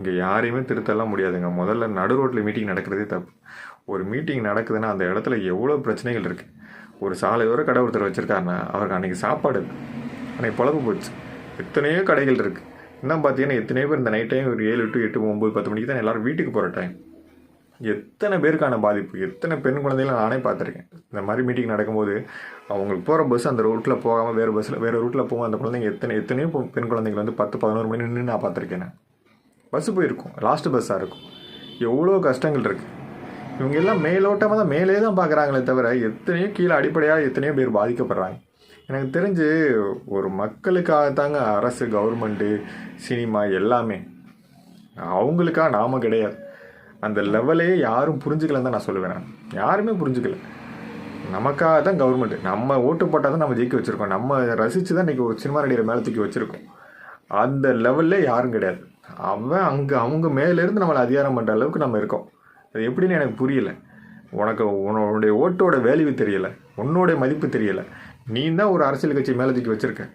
இங்கே யாரையுமே திருத்தலாம் முடியாதுங்க. முதல்ல நடு ரோட்டில் மீட்டிங் நடக்கிறதே தப்பு. ஒரு மீட்டிங் நடக்குதுன்னா அந்த இடத்துல எவ்வளோ பிரச்சனைகள் இருக்குது ஒரு சாலையோர கடை ஒருத்தர் வச்சுருக்காருன்னா அவருக்கு அன்றைக்கி சாப்பாடு அன்றைக்கி அன்னைக்கு பொழப்பு போச்சு. எத்தனையோ கடைகள் இருக்குது என்ன பார்த்தீங்கன்னா எத்தனையோ பேர் இந்த நைட் டைம் ஒரு ஏழு டு எட்டு ஒம்பது பத்து மணிக்கு தான் எல்லோரும் வீட்டுக்கு போகிற டைம் எத்தனை பேருக்கான பாதிப்பு? எத்தனை பெண் குழந்தைகளை நானே பார்த்துருக்கேன். இந்த மாதிரி மீட்டிங் நடக்கும்போது அவங்களுக்கு போகிற பஸ் அந்த ரூட்டில் போகாமல் வேறு பஸ்ஸில் வேறு ரூட்டில் போகும் அந்த குழந்தைங்க எத்தனை எத்தனையோ பெண் குழந்தைகள் வந்து பத்து பதினோரு மணி நின்று நான் பார்த்துருக்கேன் பஸ்ஸு போயிருக்கும். லாஸ்ட்டு பஸ்ஸாக இருக்கும். எவ்வளோ கஷ்டங்கள் இருக்குது இவங்க எல்லாம் மேலோட்டமாக தான் மேலே தான் பார்க்குறாங்களே தவிர எத்தனையோ கீழே அடிப்படையாக எத்தனையோ பேர் பாதிக்கப்படுறாங்க. எனக்கு தெரிஞ்சு ஒரு மக்களுக்காக தாங்க அரசு கவர்மெண்ட்டு சினிமா எல்லாமே. அவங்களுக்காக நாம கிடையாது. அந்த லெவலே யாரும் புரிஞ்சுக்கலன்னு தான் நான் சொல்லுவேன் நான். யாருமே புரிஞ்சுக்கல. நமக்காக தான் கவர்மெண்ட் நம்ம ஓட்டு போட்டால் தான் நம்ம ஜெயிக்க வச்சுருக்கோம். நம்ம ரசித்து தான் இன்றைக்கி ஒரு சினிமா நடிகர் மேலே தூக்கி வச்சுருக்கோம். அந்த லெவல்லே யாரும் கிடையாது. அவன் அங்கே அவங்க மேலேருந்து நம்மளை அதிகாரம் பண்ணுற அளவுக்கு நம்ம இருக்கோம். அது எப்படின்னு எனக்கு புரியல. உனக்கு உன்னுடைய ஓட்டோட வேல்யூ தெரியலை. உன்னோடைய மதிப்பு தெரியலை. நீ தான் ஒரு அரசியல் கட்சி மேலே தூக்கி வச்சுருக்க.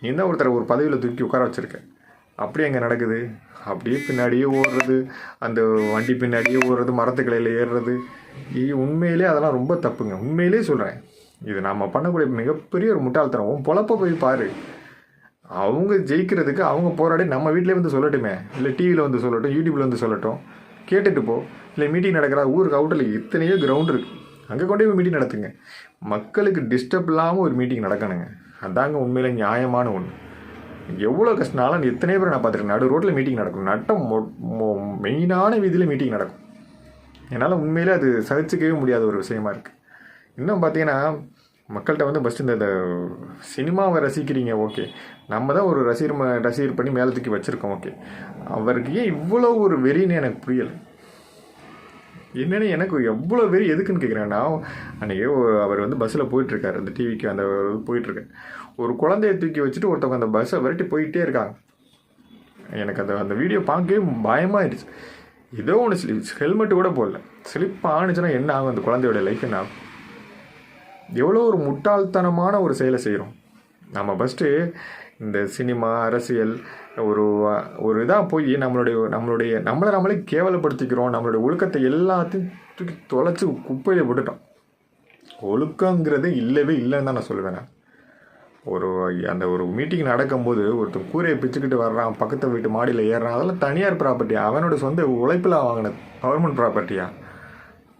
நீ தான் ஒருத்தரை ஒரு பதவியில் தூக்கி உட்கார வச்சுருக்க. அப்படி அங்கே நடக்குது? அப்படியே பின்னாடியே ஓடுறது. அந்த வண்டி பின்னாடியே ஓடுறது. மரத்து கிளையில் ஏறுறது. இது உண்மையிலே அதெல்லாம் ரொம்ப தப்புங்க. உண்மையிலே சொல்கிறேன் இது நம்ம பண்ணக்கூடிய மிகப்பெரிய ஒரு முட்டாள்தனம். உன் பொழப்ப போய் பாரு. அவங்க ஜெயிக்கிறதுக்கு அவங்க போராடி நம்ம வீட்டிலே வந்து சொல்லட்டுமே. இல்லை டிவியில் வந்து சொல்லட்டும் யூடியூப்பில் வந்து சொல்லட்டும். கேட்டுட்டு போ. இல்லை மீட்டிங் நடக்கிறா ஊருக்கு அவுட்டில் எத்தனையோ கிரவுண்ட் இருக்குது அங்கே கொண்டே போய் மீட்டிங் நடத்துங்க. மக்களுக்கு டிஸ்டர்ப் இல்லாமல் ஒரு மீட்டிங் நடக்கணுங்க. அதாங்க உண்மையில் நியாயமான ஒன்று எவ்வளோ கஷ்டம்னாலும் எத்தனையோ பேர் நான் பார்த்துருக்கேன். நடு ரோட்டில் மீட்டிங் நடக்கும். நட்டம் மெயினான வீதியில் மீட்டிங் நடக்கும். என்னால் உண்மையிலே அது சகிச்சிக்கவே முடியாத ஒரு விஷயமா இருக்குது இன்னும் பார்த்தீங்கன்னா மக்கள்கிட்ட வந்து ஃபஸ்ட்டு இந்த இந்த சினிமாவை ரசிக்கிறீங்க ஓகே நம்ம தான் ஒரு ரசிகர் ரசிகர் பண்ணி மேலே தூக்கி வச்சுருக்கோம் ஓகே அவருக்கு ஏன் இவ்வளோ ஒரு வெறின்னு எனக்கு புரியலை. என்னன்னு எனக்கு எவ்வளோ வெறி எதுக்குன்னு கேட்குறேன் நான் அன்றைக்கி அவர் வந்து பஸ்ஸில் போயிட்டுருக்காரு அந்த டிவிக்கு அந்த போயிட்டுருக்காரு ஒரு குழந்தைய தூக்கி வச்சுட்டு ஒருத்தவங்க அந்த பஸ்ஸை விரட்டி போயிட்டே இருக்காங்க. எனக்கு அந்த அந்த வீடியோ பார்க்கவே பயமாயிடுச்சு. ஏதோ ஒன்று ஸ்லிப் ஹெல்மெட் கூட போடல. ஸ்லிப் ஆணுச்சுன்னா என்ன ஆகும் அந்த குழந்தையோட லைஃப் என்ன ஆகும் எவ்வளோ ஒரு முட்டாள்தனமான ஒரு செயலை செய்கிறோம் நம்ம ஃபஸ்ட்டு இந்த சினிமா அரசியல் ஒரு ஒரு இதாக போய் நம்மளுடைய நம்மளுடைய நம்மளை நம்மளே கேவலப்படுத்திக்கிறோம். நம்மளுடைய ஒழுக்கத்தை எல்லாத்தையும் தூக்கி தொலைச்சி குப்பையில் விட்டுட்டோம். ஒழுக்கங்கிறது இல்லவே இல்லைன்னு தான் நான் சொல்லுவேன் நான். ஒரு அந்த ஒரு மீட்டிங் நடக்கும்போது ஒருத்தன் கூரையை பிச்சுக்கிட்டு வர்றான் பக்கத்து வீட்டு மாடியில் ஏறுறான். அதெல்லாம் தனியார் ப்ராப்பர்ட்டி அவனோட சொந்த உழைப்பில் வாங்கின கவர்மெண்ட் ப்ராப்பர்ட்டியா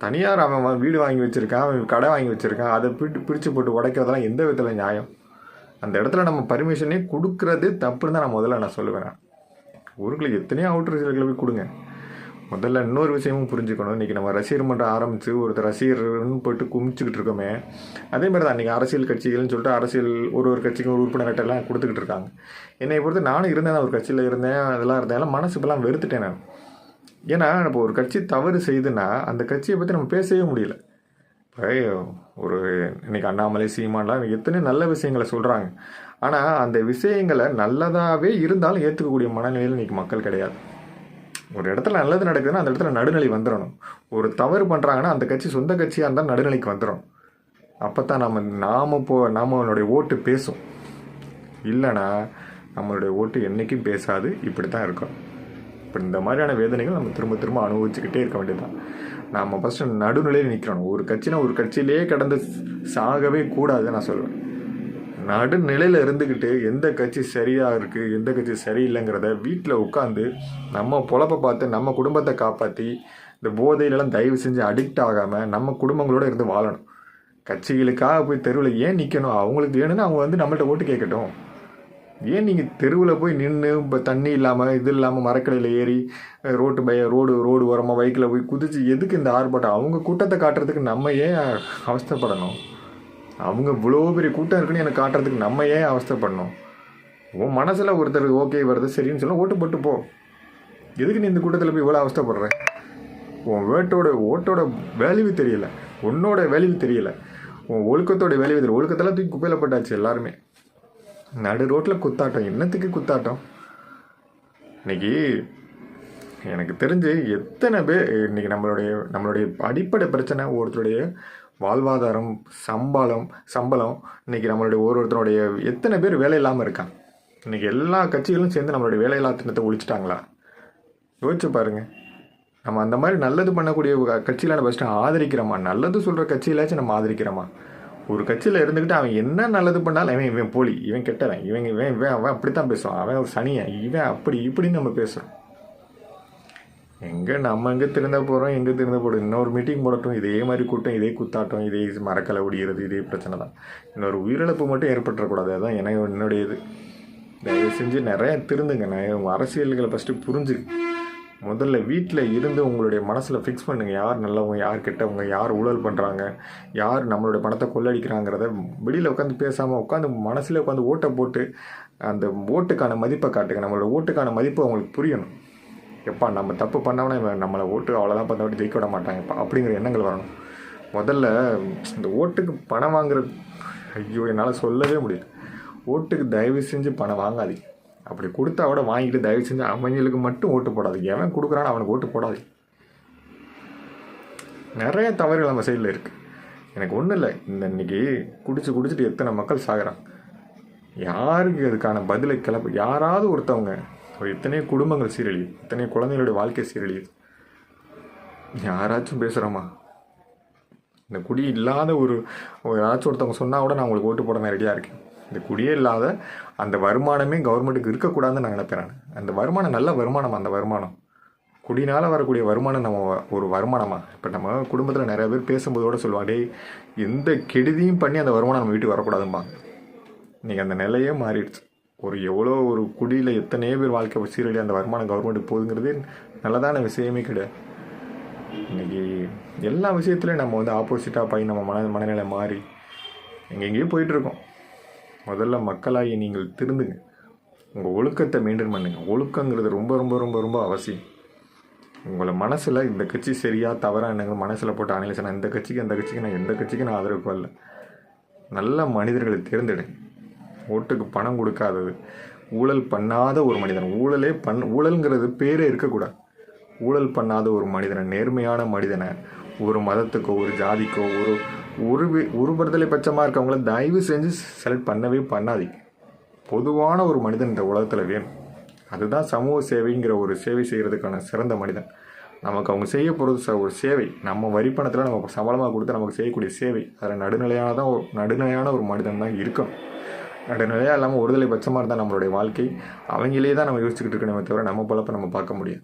தனியார் அவன் வீடு வாங்கி வச்சுருக்கான் அவன் கடை வாங்கி வச்சுருக்கான். அதை பிட்டு பிரித்து போட்டு உடைக்கிறதெல்லாம் எந்த விதத்தில் நியாயம்? அந்த இடத்துல நம்ம பர்மிஷனே கொடுக்கறது தப்புன்னு தான் நான் முதல்ல நான் சொல்லுவேன் ஊருக்குள்ள எத்தனையோ அவுட்டர் போய் கொடுங்க. முதல்ல இன்னொரு விஷயமும் புரிஞ்சுக்கணும். இன்றைக்கி நம்ம ரசிகர் மன்றம் ஆரம்பித்து ஒருத்தர் ரசிகர்னு போட்டு குமிச்சுக்கிட்டு இருக்கோமே அதே மாதிரி தான் இன்றைக்கி அரசியல் கட்சிகள்னு சொல்லிட்டு அரசியல் ஒரு ஒரு கட்சிக்கும் ஒரு உறுப்பினர் எல்லாம் கொடுத்துக்கிட்டு இருக்காங்க. என்னை பொறுத்து நானும் இருந்தேன் ஒரு கட்சியில் இருந்தேன் அதெல்லாம் இருந்தேன். எல்லாம் மனசு இப்போலாம் வெறுத்துட்டேன் நான். ஏன்னா இப்போ ஒரு கட்சி தவறு செய்துன்னா அந்த கட்சியை பற்றி நம்ம பேசவே முடியல. இப்போ ஒரு இன்னைக்கு அண்ணாமலை சீமான்லாம் எத்தனை நல்ல விஷயங்களை சொல்கிறாங்க ஆனால் அந்த விஷயங்களை நல்லதாகவே இருந்தாலும் ஏற்றுக்கக்கூடிய மனநிலையில் இன்றைக்கி மக்கள் கிடையாது. ஒரு இடத்துல நல்லது நடக்குதுன்னா அந்த இடத்துல நடுநிலை வந்துடணும் ஒரு தவறு பண்ணுறாங்கன்னா அந்த கட்சி சொந்த கட்சியாக இருந்தால் நடுநிலைக்கு வந்துடும் அப்போ தான் நம்ம நாம போ நம்மளுடைய ஓட்டு பேசும். இல்லைன்னா நம்மளுடைய ஓட்டு என்றைக்கும் பேசாது இப்படி தான் இருக்கும். இப்போ இந்த மாதிரியான வேதனைகள் நம்ம திரும்ப திரும்ப அனுபவிச்சுக்கிட்டே இருக்க வேண்டியதுதான். நாம் ஃபஸ்ட்டு நடுநிலையில் நிற்கிறோம் ஒரு கட்சினா ஒரு கட்சியிலே கடந்து சாகவே கூடாதுன்னு நான் சொல்லுவேன் நடுநிலையில் இருந்துக்கிட்டு எந்த கட்சி சரியாக இருக்குது எந்த கட்சி சரியில்லைங்கிறத வீட்டில் உட்காந்து நம்ம பொழப்ப பார்த்து நம்ம குடும்பத்தை காப்பாற்றி இந்த போதையிலலாம் தயவு செஞ்சு அடிக்ட் ஆகாமல் நம்ம குடும்பங்களோடு இருந்து வாழணும். கட்சிகளுக்காக போய் தெருவில் ஏன் நிற்கணும் அவங்களுக்கு வேணும்னு அவங்க வந்து நம்மள்ட்ட ஓட்டு கேட்கட்டும். ஏன் நீங்கள் தெருவில் போய் நின்று இப்போ தண்ணி இல்லாமல் இது இல்லாமல் மரக்கடையில் ஏறி ரோட்டு பய ரோடு ரோடு ஓரமாக பைக்கில் போய் குதித்து எதுக்கு இந்த ஆர்ப்பாட்டம்? அவங்க கூட்டத்தை காட்டுறதுக்கு நம்ம ஏன் அவஸ்தைப்படணும்? அவங்க இவ்வளோ பெரிய கூட்டம் இருக்குன்னு எனக்கு காட்டுறதுக்கு நம்ம ஏன் அவஸ்தைப்படணும்? உன் மனசில் ஒருத்தர் ஓகே வருது சரின்னு சொல்ல ஓட்டு போட்டு போ. எதுக்கு நீ இந்த கூட்டத்தில் போய் இவ்வளோ அவஸ்தப்படுற? உன் வேட்டோட ஓட்டோட வேல்யூ தெரியல. உன்னோட வேல்யூ தெரியல. உன் ஒழுக்கத்தோட வேல்யூ தெரியல. ஒழுக்கத்தெல்லாம் தூக்கி குப்பையில் போட்டாச்சு எல்லாருமே. நடு ரோட்டில் குத்தாட்டம். என்னத்துக்கு குத்தாட்டம்? இன்னைக்கு எனக்கு தெரிஞ்சு எத்தனை பேர் இன்றைக்கி நம்மளுடைய நம்மளுடைய அடிப்படை பிரச்சனை ஒருத்தருடைய வாழ்வாதாரம் சம்பளம் சம்பளம் இன்னைக்கு நம்மளுடைய ஒரு ஒருத்தருடைய எத்தனை பேர் வேலை இல்லாமல் இருக்காங்க. இன்றைக்கி எல்லா கட்சிகளும் சேர்ந்து நம்மளுடைய வேலையில்லா திட்டத்தை ஒழிச்சிட்டாங்களா? யோசிச்சு பாருங்கள் நம்ம அந்த மாதிரி நல்லது பண்ணக்கூடிய க- கட்சியில நம்ம ஃபஸ்ட்டு ஆதரிக்கிறோமா? நல்லது சொல்கிற கட்சியிலாச்சும் நம்ம ஆதரிக்கிறோமா? ஒரு கட்சியில் இருந்துக்கிட்டு அவன் என்ன நல்லது பண்ணாலும் இவன் இவன் போலி இவன் கெட்டவன் இவன் இவன் இவன் அவன் அப்படி தான் பேசுவான். அவன் ஒரு சனியன் இவன் அப்படி இப்படின்னு நம்ம பேசுகிறோம் எங்கே நம்ம எங்கே திருந்த போகிறோம் எங்கே திருந்த போகிறோம் இன்னொரு மீட்டிங் போடட்டும் இதே மாதிரி கூட்டம் இதே குத்தாட்டம் இதே மரக்கலை ஒடிகிறது இதே பிரச்சனை தான். இன்னொரு உயிரிழப்பு மட்டும் ஏற்பட்டுறக்கூடாது. அதுதான் எனக்கு என்னுடைய இது. தயவு செஞ்சு நிறைய திருந்துங்க. நான் அரசியல்களை ஃபஸ்ட்டு புரிஞ்சுக்கு முதல்ல வீட்டில் இருந்து உங்களுடைய மனசில் ஃபிக்ஸ் பண்ணுங்கள் யார் நல்லவங்க யார் கெட்டவங்க யார் ஊழல் பண்ணுறாங்க யார் நம்மளுடைய பணத்தை கொள்ளடிக்கிறாங்கிறத வெளியில் உட்காந்து பேசாமல் உட்காந்து மனசில் உட்காந்து ஓட்டை போட்டு அந்த ஓட்டுக்கான மதிப்பை காட்டுங்க. நம்மளோட ஓட்டுக்கான மதிப்பு அவங்களுக்கு புரியணும். எப்பா நம்ம தப்பு பண்ணவனே நம்மளை ஓட்டு அவ்வளோதான் பண்ண விட்டு ஜெயிக்க விட மாட்டாங்கப்பா அப்படிங்கிற எண்ணங்கள் வரணும். முதல்ல இந்த ஓட்டுக்கு பணம் வாங்குற ஐயோ என்னால் சொல்லவே முடியல. ஓட்டுக்கு தயவு செஞ்சு பணம் வாங்காதீங்க. அப்படி கொடுத்தா கூட வாங்கிட்டு தயவு செஞ்சு அவங்களுக்கு மட்டும் ஓட்டு போடாது எவன் கொடுக்குறான்னு அவனுக்கு ஓட்டு போடாது நிறைய தவறுகள் நம்ம சைடில் இருக்குது எனக்கு ஒன்றும் இல்லை. இந்த இன்னைக்கு குடிச்சு குடிச்சிட்டு எத்தனை மக்கள் சாகிறான் யாருக்கு அதுக்கான பதிலை கிளப்பு யாராவது ஒருத்தவங்க ஒரு எத்தனையோ குடும்பங்கள் சீரழியுது. எத்தனையோ குழந்தைகளுடைய வாழ்க்கை சீரழியுது. யாராச்சும் பேசுகிறோமா இந்த குடி இல்லாத ஒரு ஒரு யாராச்சும் ஒருத்தவங்க சொன்னால் கூட நான் உங்களுக்கு ஓட்டு போட நான் ரெடியாக இருக்கேன். இந்த குடியே இல்லாத அந்த வருமானமே கவர்மெண்ட்டுக்கு இருக்கக்கூடாதுன்னு நான் நினைப்பேன் அந்த வருமானம் நல்ல வருமானம்? அந்த வருமானம். குடினால் வரக்கூடிய வருமானம் நம்ம ஒரு வருமானமா? இப்போ நம்ம குடும்பத்தில் நிறைய பேர் பேசும்போதோடு சொல்லுவாங்க டே எந்த கெடுதியும் பண்ணி அந்த வருமானம் நம்ம வீட்டுக்கு வரக்கூடாதும்பாங்க. இன்றைக்கி அந்த நிலையே மாறிடுச்சு. ஒரு எவ்வளோ ஒரு குடியில் எத்தனையோ பேர் வாழ்க்கை சீரழி அந்த வருமானம் கவர்மெண்ட்டுக்கு போகுதுங்கிறதே நல்லதான விஷயமே கிடையாது. இன்றைக்கி எல்லா விஷயத்துலையும் நம்ம வந்து ஆப்போசிட்டாக போய் நம்ம மன மனநிலை மாறி எங்கெங்கேயோ போயிட்டுருக்கோம் முதல்ல மக்களாகி நீங்கள் திருந்துங்க. உங்கள் ஒழுக்கத்தை மெயின்டைன் பண்ணுங்கள் ஒழுக்கங்கிறது ரொம்ப ரொம்ப ரொம்ப ரொம்ப அவசியம். உங்களை மனசில் இந்த கட்சி சரியாக தவறாக என்னங்க மனசில் போட்டு அனலைஸ் நான் இந்த கட்சிக்கு அந்த கட்சிக்கு நான் எந்த கட்சிக்கு நான் ஆதரவு பண்ணல நல்ல மனிதர்களை தேர்ந்தெடுங்க. ஓட்டுக்கு பணம் கொடுக்காதது. ஊழல் பண்ணாத ஒரு மனிதன். ஊழலே பண் ஊழல்ங்கிறது பேரே இருக்கக்கூடாது. ஊழல் பண்ணாத ஒரு மனிதனை நேர்மையான மனிதனை ஒரு மதத்துக்கோ ஒரு ஜாதிக்கோ ஒரு ஒரு வி- ஒரு விடுதலை பட்சமாக இருக்கவங்கள தயவு செஞ்சு செலக்ட் பண்ணவே பண்ணாதீங்க. பொதுவான ஒரு மனிதன் இந்த உலகத்தில் வேணும். அதுதான் சமூக சேவைங்கிற ஒரு சேவை செய்கிறதுக்கான சிறந்த மனிதன். நமக்கு அவங்க செய்ய போகிறது ச- ஒரு சேவை. நம்ம வரிப்பணத்தில் நம்ம சம்பளமாக கொடுத்து நமக்கு செய்யக்கூடிய சேவை. அதில் நடுநிலையான தான் ஒரு நடுநிலையான ஒரு மனிதன் தான் இருக்கணும். நடுநிலையாக இல்லாமல் ஒருதலை பட்சமாக இருந்தால் நம்மளுடைய வாழ்க்கை. அவங்களே தான் நம்ம யோசிச்சுக்கிட்டு இருக்கணுமே தவிர நம்ம பழப்ப நம்ம பார்க்க முடியாது.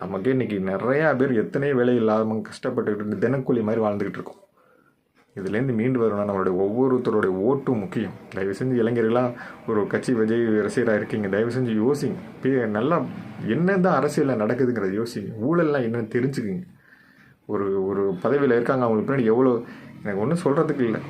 நமக்கே இன்றைக்கி நிறையா பேர் எத்தனையோ வேலை இல்லாமல் கஷ்டப்பட்டுக்கிட்டு தினக்கூலி மாதிரி வாழ்ந்துக்கிட்டு இருக்கோம். இதுலேருந்து மீண்டு வரணும்னா நம்மளுடைய ஒவ்வொருத்தருடைய ஓட்டும் முக்கியம். தயவு செஞ்சு இளைஞர்களாக ஒரு கட்சி விஜய் ரசிகராக இருக்கீங்க தயவு செஞ்சு யோசிங்க. பே- நல்லா என்ன தான் அரசியலில் நடக்குதுங்கிறத யோசிங்க. ஊழல்லாம் என்னன்னு தெரிஞ்சுக்குங்க. ஒரு ஒரு பதவியில் இருக்காங்க அவங்களுக்கு பின்னாடி எவ்வளோ எனக்கு ஒன்றும் சொல்கிறதுக்கு இல்லை.